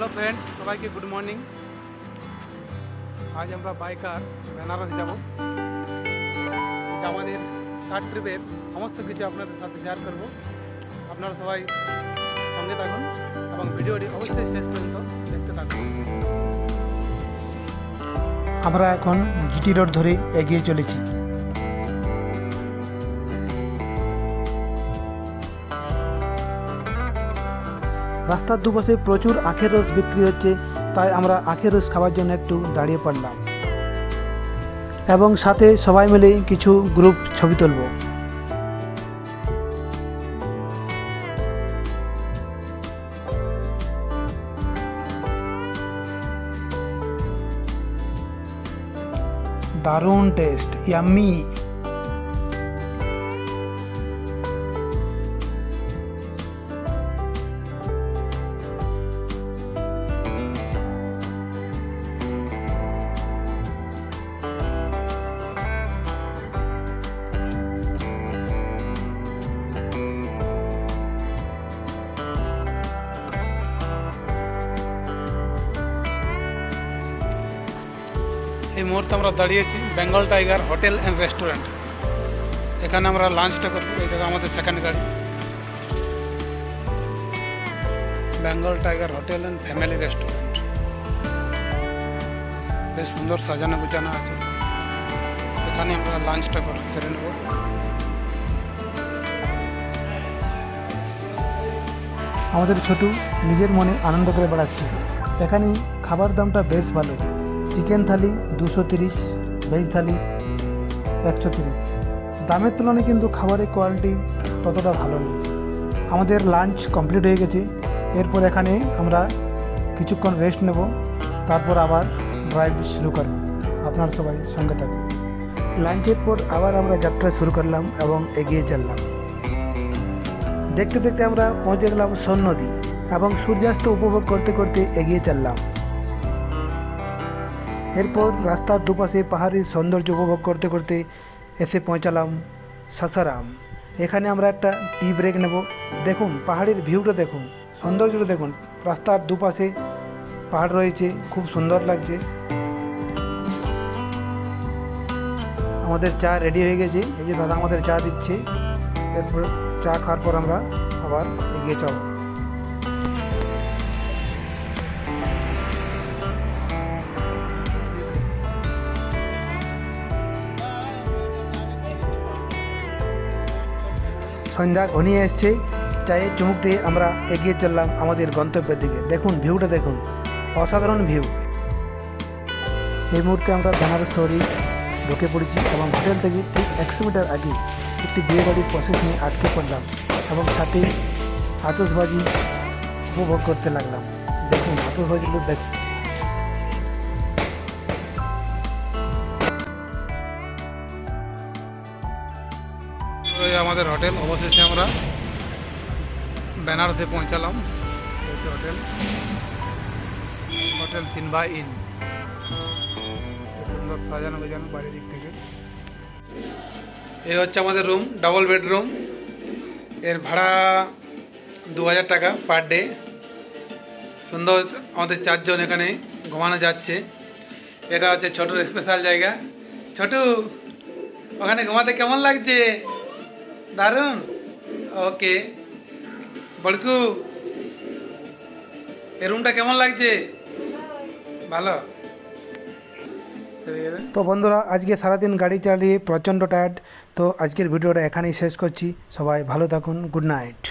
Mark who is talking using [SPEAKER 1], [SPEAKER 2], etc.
[SPEAKER 1] Hello friend সবাইকে good morning আজ আমরা বাইকার বেনারস যাব। আমাদের কার ট্রিপের সমস্ত কিছু আপনাদের সাথে শেয়ার করব। আপনারা সবাই সঙ্গে থাকুন এবং ভিডিওটি অবশ্যই শেষ পর্যন্ত দেখতে থাকুন।
[SPEAKER 2] আমরা এখন জিটি রোড ধরে এগিয়ে চলেছি। রাস্তার দুপাশে প্রচুর আখের রস বিক্রি হচ্ছে, তাই আমরা আখের রস খাওয়ার জন্য একটু দাঁড়িয়ে পড়লাম। এবং সাথে সবাই মিলে কিছু গ্রুপ ছবি তুলব। দারুণ টেস্ট ইয়াম্মি
[SPEAKER 1] এই মুহূর্তে আমরা দাঁড়িয়েছি Bengal Tiger hotel and restaurant. এখানে আমরা লাঞ্চটা করব, এই জায়গা আমাদের সেকেন্ড গাড়ি। Bengal Tiger hotel and family restaurant. বেশ সুন্দর সাজানো গুছানো আছে। এখানে আমরা লাঞ্চটা করে, সেরে নেব।
[SPEAKER 2] আমাদের ছোটু নিজের মনে আনন্দ করে বেড়াচ্ছে। এখানে খাবার দামটা বেশ ভালো। চিকেন থালি দুশো তিরিশ ভেজ থালি একশো তিরিশ। দামের তুলনায় কিন্তু খাবারের কোয়ালিটি ততটা ভালো নেই। আমাদের লাঞ্চ কমপ্লিট হয়ে গেছে। এরপর এখানে আমরা কিছুক্ষণ রেস্ট নেব। তারপর আবার ড্রাইভ শুরু করব। আপনার সবাই সঙ্গে থাকবেন লাঞ্চের পর আবার আমরা যাত্রা শুরু করলাম এবং এগিয়ে চললাম। দেখতে দেখতে আমরা পৌঁছে গেলাম সোন নদী এবং সূর্যাস্ত উপভোগ করতে করতে এগিয়ে চললাম। এরপর রাস্তার দুপাশে পাহাড়ের সৌন্দর্য উপভোগ করতে করতে এসে পৌঁছালাম সাসারাম। এখানে আমরা একটা টি ব্রেক নেব। দেখুন, পাহাড়ের ভিউটা দেখুন, সৌন্দর্যটা দেখুন। রাস্তার দুপাশে পাহাড় রয়েছে, খুব সুন্দর লাগছে। আমাদের চা রেডি হয়ে গেছে। এই যে দাদা আমাদের চা দিচ্ছে। এরপর চা খাওয়ার পর আমরা আবার এগিয়ে যাব সন্ধ্যা ঘনিয়ে এসছে চায়ের চুমুক দিয়ে আমরা এগিয়ে চললাম আমাদের গন্তব্যের দিকে। দেখুন, ভিউটা দেখুন। অসাধারণ ভিউ। এই মুহূর্তে আমরা বেনারস শহরে ঢুকে পড়েছি এবং হোটেল থেকে ঠিক একশো মিটার আগে একটি বিয়ে বাড়ির প্রসেস নিয়ে আটকে পড়লাম এবং সাথে আতসবাজি উপভোগ করতে লাগলাম। দেখুন আতসবাজিগুলো দেখছি
[SPEAKER 1] আমাদের হোটেল, অবশেষে আমরা বেনারসে পৌঁছালাম। হোটেল হোটেল সিনভা ইন। সুন্দর সাজানো গোজানো বাড়ির দিক থেকে। এই হচ্ছে আমাদের রুম ডাবল বেডরুম এর ভাড়া দু হাজার টাকা পার ডে সুন্দর, আমাদের চারজন এখানে ঘুমানো যাচ্ছে। এটা হচ্ছে ছোটুর স্পেশাল জায়গা। ছোটু, ওখানে ঘুমাতে কেমন লাগছে? দারুণ। ওকে বড়কু এ রুমটা কেমন লাগছে? ভালো।
[SPEAKER 2] তো বন্ধুরা, আজকে সারাদিন গাড়ি চালিয়ে প্রচণ্ড টায়ার্ড তো আজকের ভিডিওটা এখানেই শেষ করছি। সবাই ভালো থাকুন গুড নাইট